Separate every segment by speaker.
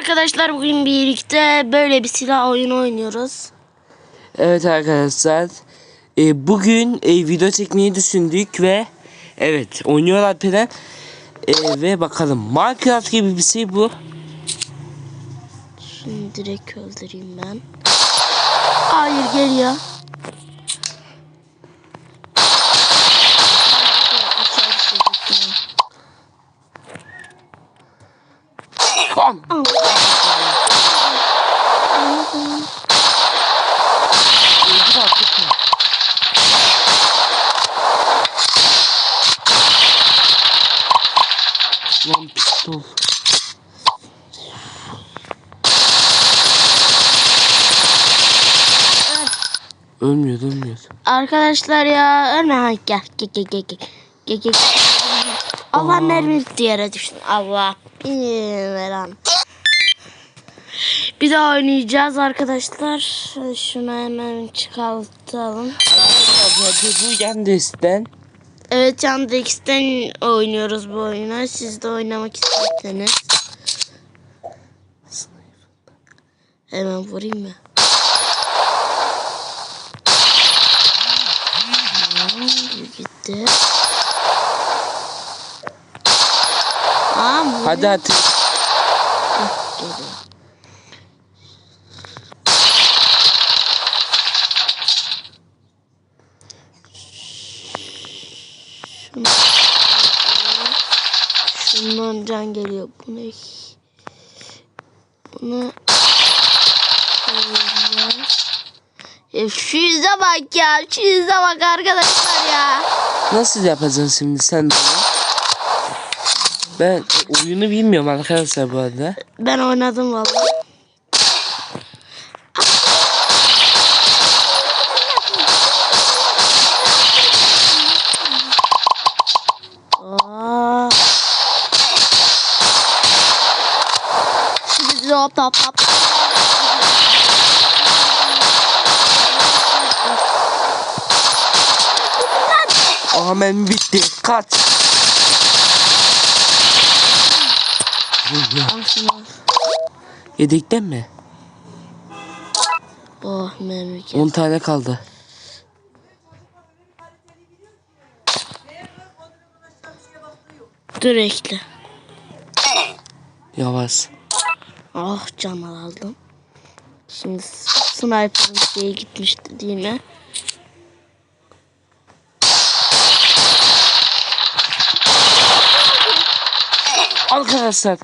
Speaker 1: arkadaşlar bugün birlikte böyle bir silah oyunu oynuyoruz.
Speaker 2: Evet arkadaşlar. e, bugün e, video çekmeyi düşündük ve evet oynuyorlar Peren. E, ve bakalım Minecraft gibi bir şey bu.
Speaker 1: Şunu direkt öldüreyim ben. Hayır gel ya. Aşağı düşecektim.
Speaker 2: Lan! Öldür artık mı? Lan pistol. Ölmüyor, ölmüyor.
Speaker 1: Arkadaşlar ya ölme ha gel gel gel gel gel gel. Allah mermi yere düştü. Allah veren. Bir daha oynayacağız arkadaşlar. Şunu hemen çıkartalım.
Speaker 2: Bu Yandes'ten.
Speaker 1: Evet Yandex'ten oynuyoruz bu oyunu. Siz de oynamak isterseniz. Hemen vurayım mı? Tamam, Gitti. Aa,
Speaker 2: Hadi hadi.
Speaker 1: Şundan can geliyor. Bunu koyacağız. Ya şu yüze bak ya. Şu yüze bak arkadaşlar ya.
Speaker 2: Nasıl yapacaksın şimdi sen bunu? Ben oyunu bilmiyorum arkadaşlar bu arada.
Speaker 1: Ben oynadım vallahi. Hop hop hop.
Speaker 2: Aha ben bitti. Kaç. Yedekten mi?
Speaker 1: Oh mermi gel.
Speaker 2: 10 tane kaldı.
Speaker 1: Dur ekle.
Speaker 2: Yavaş.
Speaker 1: Ah can aldım. Şimdi sniper'ın şeye gitmişti değil mi?
Speaker 2: Arkadaşlar.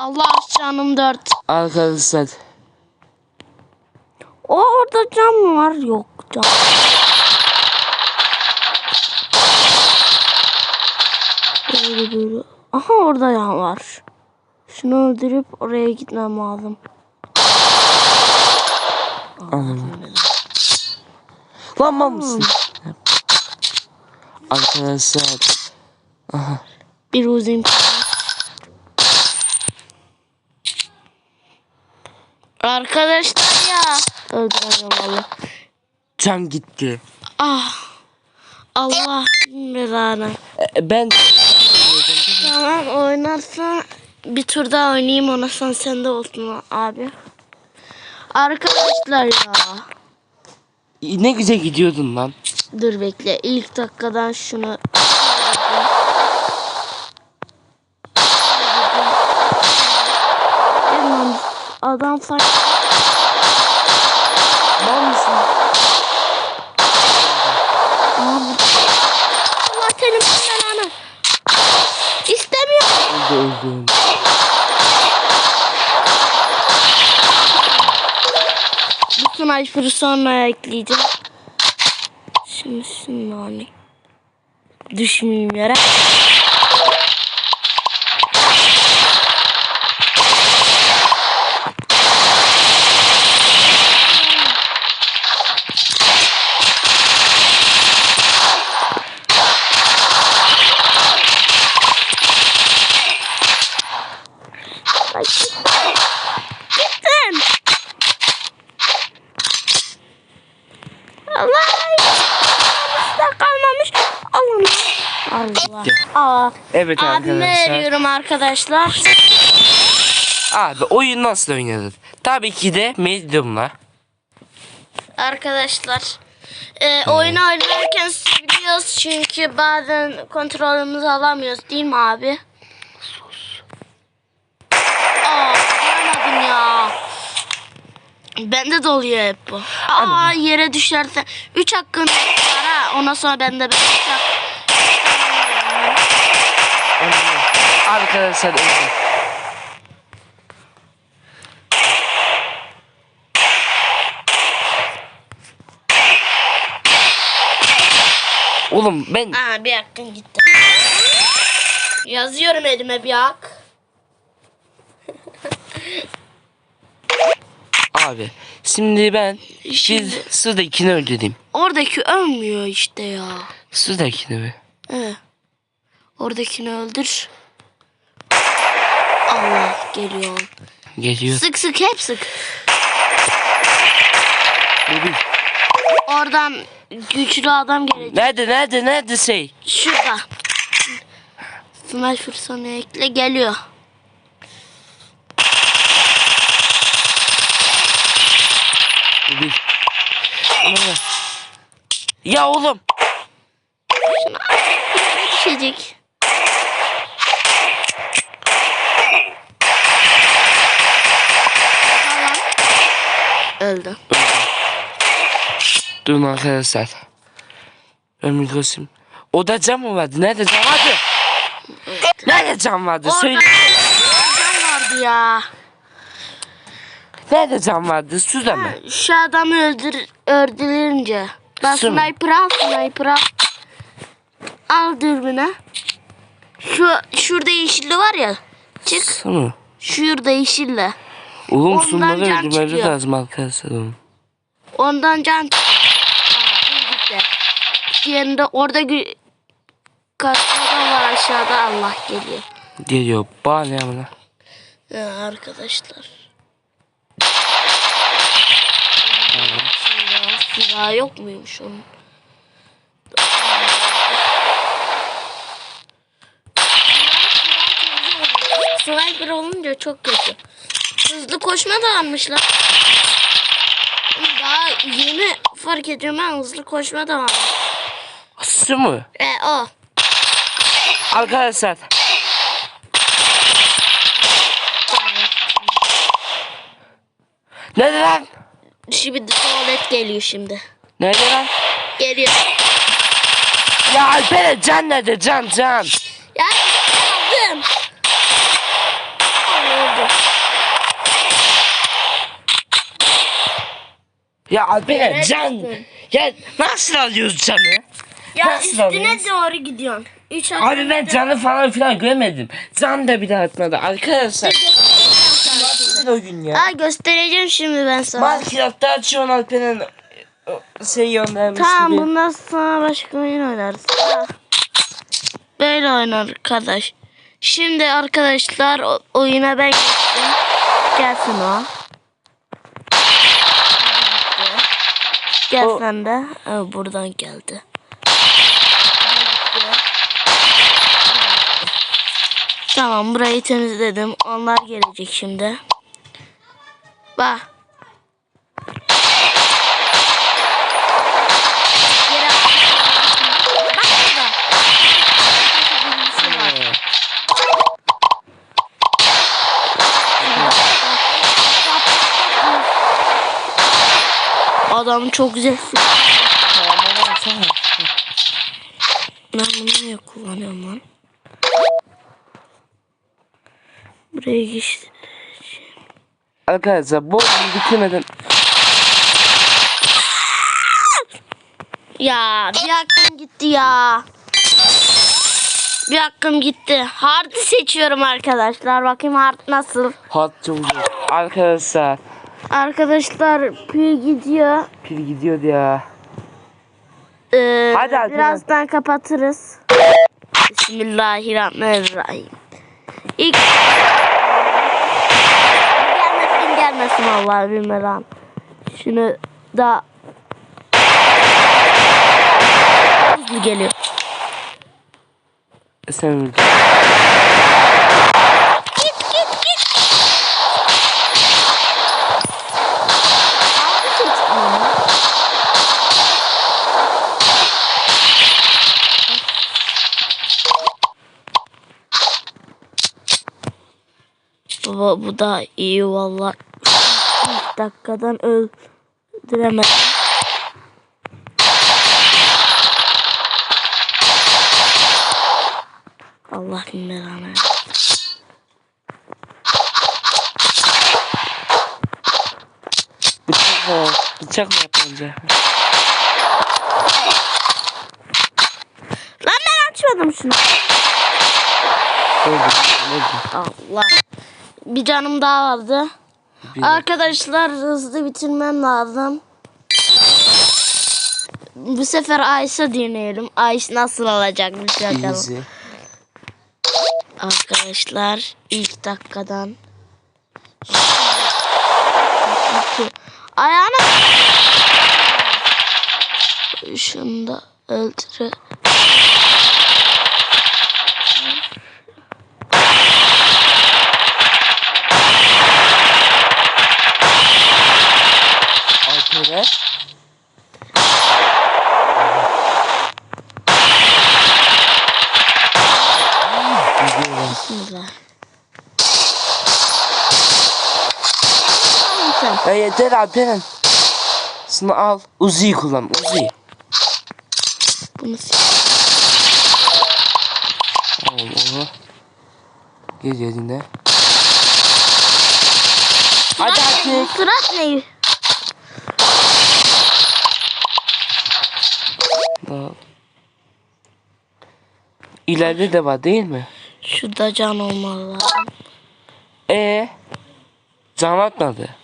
Speaker 1: Allah canım dört.
Speaker 2: Arkadaşlar.
Speaker 1: O orada cam var? Yok cam. Böyle böyle. Aha orada yan var. Şunu öldürüp oraya gitmem lazım.
Speaker 2: Lan mal mısın? Arkadaşlar.
Speaker 1: Bir uzayım. Arkadaşlar ya. Öldüreceğim valla.
Speaker 2: Can gitti.
Speaker 1: Ah. Allah belanı.
Speaker 2: E, ben
Speaker 1: Tamam oynarsa bir tur daha oynayayım ona sonra sende olsun abi. Arkadaşlar ya.
Speaker 2: ne güzel gidiyordun lan.
Speaker 1: Dur bekle. İlk dakikadan şunu Bilmem, Adam fark
Speaker 2: Mal mısın?
Speaker 1: Abi. Allah senin belanı. İstemiyorum.
Speaker 2: Öldü öldü.
Speaker 1: Bu sniper'ı sonra ekleyeceğim. Şimdi şimdi hani düşmeyeyim yere. Allah! Aa,
Speaker 2: Evet
Speaker 1: abime
Speaker 2: arkadaşlar.
Speaker 1: veriyorum arkadaşlar.
Speaker 2: Abi oyun nasıl oynanır? Tabii ki de Medium'la.
Speaker 1: Arkadaşlar e, oyunu oynarken biliyoruz çünkü bazen kontrolümüzü alamıyoruz değil mi abi? Sus. Aa yapamadım ya. Bende de oluyor hep bu. Aa yere düşerse 3 hakkın var ha. Ondan sonra bende 5 hak.
Speaker 2: Arkadaşlar öldüm. Oğlum ben
Speaker 1: Aa bir hakkın gitti. Yazıyorum elime bir hak.
Speaker 2: abi şimdi ben
Speaker 1: Şimdi-
Speaker 2: bir sıradakini öldüreyim.
Speaker 1: Oradaki ölmüyor işte ya.
Speaker 2: Sıradakini mi?
Speaker 1: Evet. Oradakini öldür. Allah geliyor.
Speaker 2: Geliyor.
Speaker 1: Sık sık hep sık.
Speaker 2: Bebeğim.
Speaker 1: Oradan güçlü adam gelecek.
Speaker 2: Nerede nerede nerede şey?
Speaker 1: Şurada. Smash fırsatını ekle geliyor.
Speaker 2: Ya oğlum.
Speaker 1: Ne düşecek?
Speaker 2: Durun arkadaşlar. Ömür Kosim. Oda cam mı vardı? Nerede cam vardı? Nerede cam vardı?
Speaker 1: Orada
Speaker 2: Söyle.
Speaker 1: adam vardı ya.
Speaker 2: Nerede cam vardı? Şurada mı?
Speaker 1: Şu adamı öldür, öldürünce. Ben
Speaker 2: Şu mu?
Speaker 1: sniper al, sniper al. Al dürbüne. Şu, şurada yeşilli var ya. Çık.
Speaker 2: Şu mu?
Speaker 1: Şurada yeşille.
Speaker 2: Oğlum
Speaker 1: Ondan can
Speaker 2: öldürmemiz
Speaker 1: çıkıyor.
Speaker 2: lazım arkadaşlar.
Speaker 1: Ondan can çıkıyor. Gitti. Diğerinde orada gü- kasada var aşağıda Allah geliyor.
Speaker 2: Geliyor. Amına?
Speaker 1: Ya arkadaşlar. Silah, yok muymuş onun? Sniper olunca çok kötü. Hızlı koşma da almışlar. Daha yeni fark ediyorum ben hızlı koşma da var.
Speaker 2: Şu mu?
Speaker 1: E o.
Speaker 2: Arkadaşlar. Nerede lan?
Speaker 1: Şimdi tuvalet geliyor şimdi.
Speaker 2: Nerede lan?
Speaker 1: Geliyor.
Speaker 2: Ya Alperen can nerede? Can can.
Speaker 1: Ya aldım.
Speaker 2: Ya
Speaker 1: Nerede
Speaker 2: can. Ya nasıl alıyoruz canı?
Speaker 1: Ya
Speaker 2: Nasıl
Speaker 1: üstüne
Speaker 2: alıyoruz?
Speaker 1: doğru gidiyorsun. Üç
Speaker 2: Abi ben canı falan filan göremedim. Can da bir daha atmadı. Arkadaşlar. Nasıl oyun ya?
Speaker 1: Aa göstereceğim şimdi ben sana.
Speaker 2: Minecraft'ta açıyorsun Alperen şey göndermiş
Speaker 1: Tamam
Speaker 2: gibi.
Speaker 1: bundan sonra başka oyun oynarız. Böyle oynar arkadaş. Şimdi arkadaşlar o- oyuna ben geçtim. Gelsin o. Gel
Speaker 2: O-
Speaker 1: sen de. Aa, buradan geldi. Tamam burayı temizledim. Onlar gelecek şimdi. Bak. Adam çok güzel. Ben bunu niye kullanıyorum lan? Buraya geçti.
Speaker 2: Arkadaşlar bu bitirmeden
Speaker 1: Ya bir hakkım gitti ya. Bir hakkım gitti. Hard'ı seçiyorum arkadaşlar. Bakayım hard nasıl.
Speaker 2: hat çok zor. Arkadaşlar
Speaker 1: Arkadaşlar pil gidiyor.
Speaker 2: pil gidiyordu ya.
Speaker 1: Ee,
Speaker 2: Hadi
Speaker 1: birazdan kapatırız. Bismillahirrahmanirrahim. İlk gelmesin gelmesin vallahi bilmem. Şunu da hızlı geliyor.
Speaker 2: Sen öldün.
Speaker 1: Bu da iyi valla. İlk dakikadan öldüremedim. Allah belanı.
Speaker 2: Bıçak mı? Bıçak mı yapınca?
Speaker 1: Lan ben açmadım şunu.
Speaker 2: Öldü. Öldü.
Speaker 1: Allah. Bir canım daha vardı.
Speaker 2: Bir-
Speaker 1: Arkadaşlar hızlı bitirmem lazım. Bu sefer Ayşe deneyelim. Ayşe nasıl olacak bir bakalım.
Speaker 2: Easy.
Speaker 1: Arkadaşlar ilk dakikadan. Ayağına şunu da öldüre.
Speaker 2: Alper'e. Gidiyorum.
Speaker 1: Bismillah. Tamam sen.
Speaker 2: Ya yeter Alperen. Şunu al. Uzi'yi kullan. Uzi.
Speaker 1: Bunu sil.
Speaker 2: Al onu. Gel yerine. Hadi artık.
Speaker 1: Sırat ne?
Speaker 2: İleride de var değil mi?
Speaker 1: Şurada can olmalı.
Speaker 2: E Can atmadı.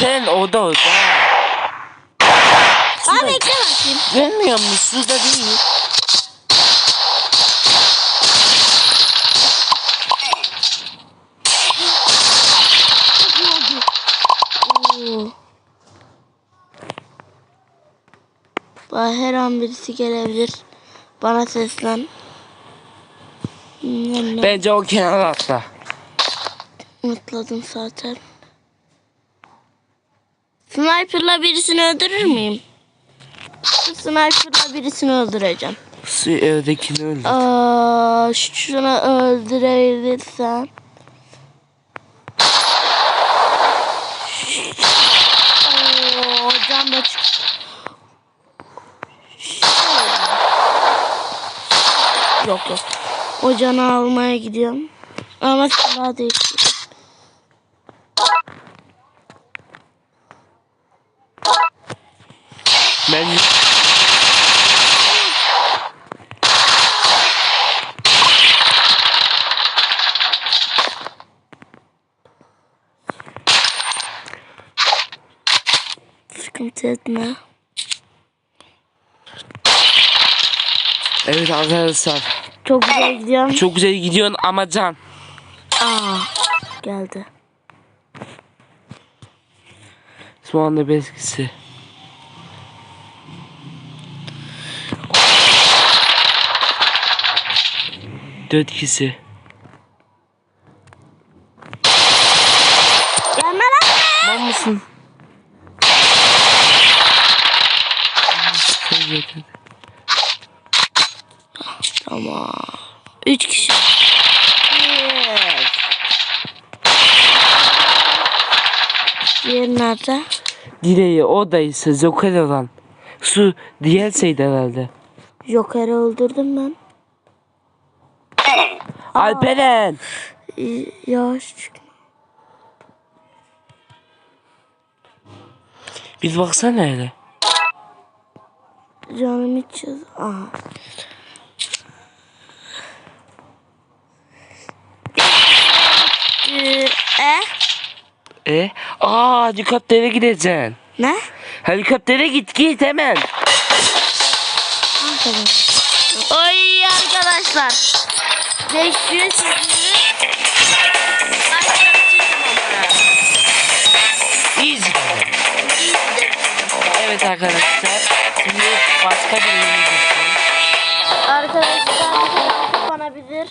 Speaker 2: ne? Heh. Alperen orada orada.
Speaker 1: Abi bekle bakayım.
Speaker 2: Görmüyor musun? Şurada değil.
Speaker 1: Bana her an birisi gelebilir. Bana seslen.
Speaker 2: Bence o kenara atla.
Speaker 1: Atladım zaten. Sniper'la birisini öldürür müyüm? Sniper'la birisini öldüreceğim.
Speaker 2: Su evdekini öldür.
Speaker 1: Aa, şunu öldürebilirsen. Oo, can da çık. Yok yok. O canı almaya gidiyorum. Ama silah değiştiriyorum.
Speaker 2: Ben
Speaker 1: Sıkıntı etme.
Speaker 2: Evet arkadaşlar.
Speaker 1: Çok güzel gidiyorum.
Speaker 2: Çok güzel gidiyorsun ama can.
Speaker 1: Aa, geldi.
Speaker 2: Şu anda beskisi. Dört kişi. dileği odaysa Joker olan. Su DLC'ydi herhalde.
Speaker 1: Joker'i öldürdüm ben.
Speaker 2: Alperen.
Speaker 1: Yavaş çık.
Speaker 2: Biz baksana hele.
Speaker 1: Canım hiç Aha. Ee. Eh?
Speaker 2: E? Aa helikoptere gideceksin.
Speaker 1: Ne?
Speaker 2: Helikoptere git git hemen.
Speaker 1: Oy arkadaşlar. 500 700.
Speaker 2: Easy. Evet arkadaşlar. Şimdi başka bir.
Speaker 1: Arkadaşlar kapanabilir.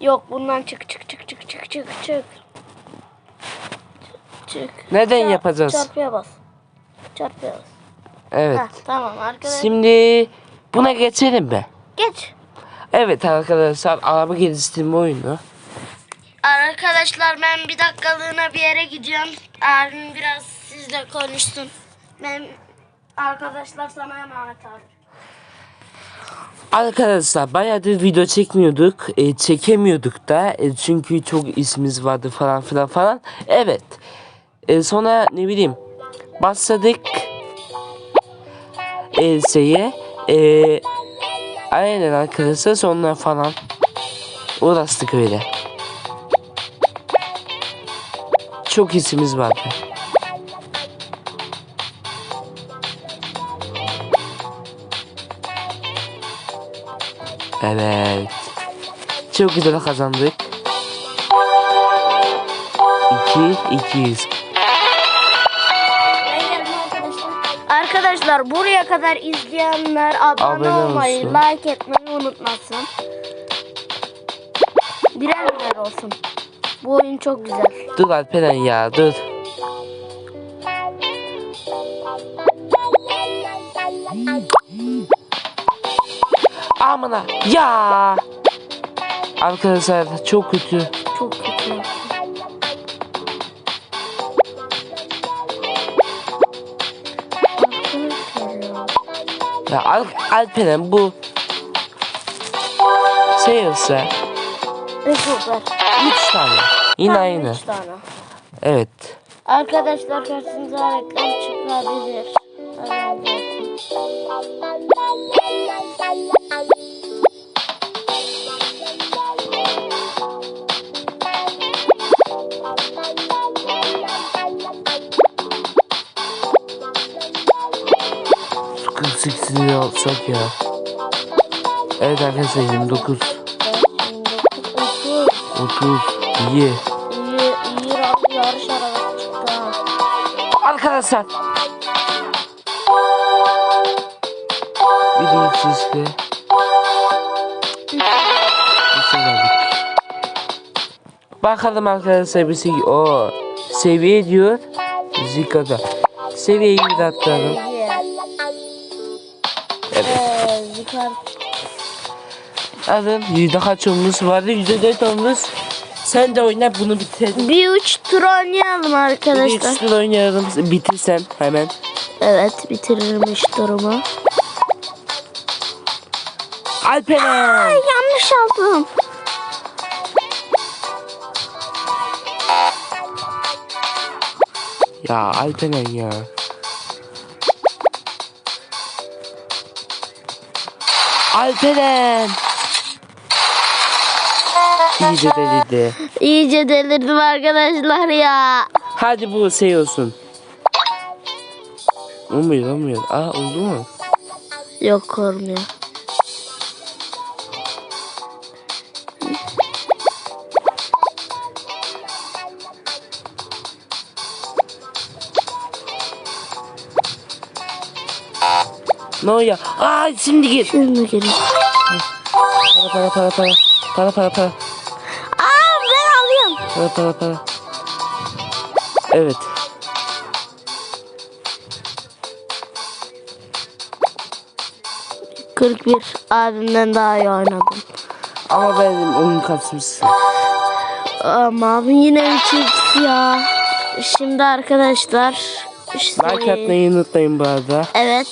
Speaker 1: Yok bundan çık çık çık çık çık çık çık. Çık.
Speaker 2: Neden
Speaker 1: Çarp-
Speaker 2: yapacağız?
Speaker 1: Çarpıya bas. Çarpıya bas.
Speaker 2: Evet.
Speaker 1: Heh, tamam arkadaşlar.
Speaker 2: Şimdi buna geçelim mi?
Speaker 1: Geç.
Speaker 2: Evet arkadaşlar araba geliştirme oyunu.
Speaker 1: Arkadaşlar ben bir dakikalığına bir yere gidiyorum. Abim biraz sizle konuşsun. Ben arkadaşlar sana emanet abi.
Speaker 2: Arkadaşlar bayağıdır video çekmiyorduk. E, çekemiyorduk da. E, çünkü çok ismimiz vardı falan filan falan. Evet. E, sonra ne bileyim başladık e, şeye. E, aynen arkadaşlar sonra falan uğraştık öyle. Çok isimiz vardı. Evet. Çok güzel kazandık. 2 200.
Speaker 1: Arkadaşlar buraya kadar izleyenler abone,
Speaker 2: Abone
Speaker 1: olmayı,
Speaker 2: olsun.
Speaker 1: like etmeyi unutmasın. Birer birer olsun. Bu oyun çok güzel.
Speaker 2: Dur Alperen ya dur. Amına ya. Arkadaşlar çok kötü.
Speaker 1: Çok kötü. Ya
Speaker 2: Al Alperen bu şey olsa
Speaker 1: Rekordlar.
Speaker 2: 3 tane. Yine
Speaker 1: Tam
Speaker 2: aynı.
Speaker 1: üç tane.
Speaker 2: Evet.
Speaker 1: Arkadaşlar karşınıza reklam çıkabilir. Haberiniz
Speaker 2: 48 lira alsak ya. Evet arkadaşlar 29 30 iyi.
Speaker 1: İyi, iyi ra- yarış arabası çıktı.
Speaker 2: Arkadaşlar. Bir de işte. Bir şey. Bakalım arkadaşlar bir şey. O seviye diyor. Zika'da. Seviyeyi bir atlayalım.
Speaker 1: Ee, Zikar.
Speaker 2: Alın. Yüzde kaç olmuş vardı? Yüzde dört olmuş. Sen de oyna bunu bitir.
Speaker 1: Bir üç tur oynayalım
Speaker 2: Bir
Speaker 1: arkadaşlar.
Speaker 2: tur oynayalım. Bitirsen hemen.
Speaker 1: Evet bitiririm üç turumu.
Speaker 2: Alperen.
Speaker 1: Ay yanlış aldım.
Speaker 2: Ya Alperen ya. Alperen. İyice delirdi.
Speaker 1: İyice delirdim arkadaşlar ya.
Speaker 2: Hadi bu şey olsun. Olmuyor olmuyor. Aa oldu mu?
Speaker 1: Yok olmuyor.
Speaker 2: Ne oluyor? Aa şimdi gir.
Speaker 1: Şimdi gelin.
Speaker 2: Para para para para. Para para para.
Speaker 1: Aa ben alıyorum.
Speaker 2: Para para para. Evet.
Speaker 1: Kırk bir abimden daha iyi oynadım.
Speaker 2: Ama benim oyun kasmışsın.
Speaker 1: Ama abi yine 3x ya. Şimdi arkadaşlar işte
Speaker 2: Like atmayı unutmayın bu arada.
Speaker 1: evet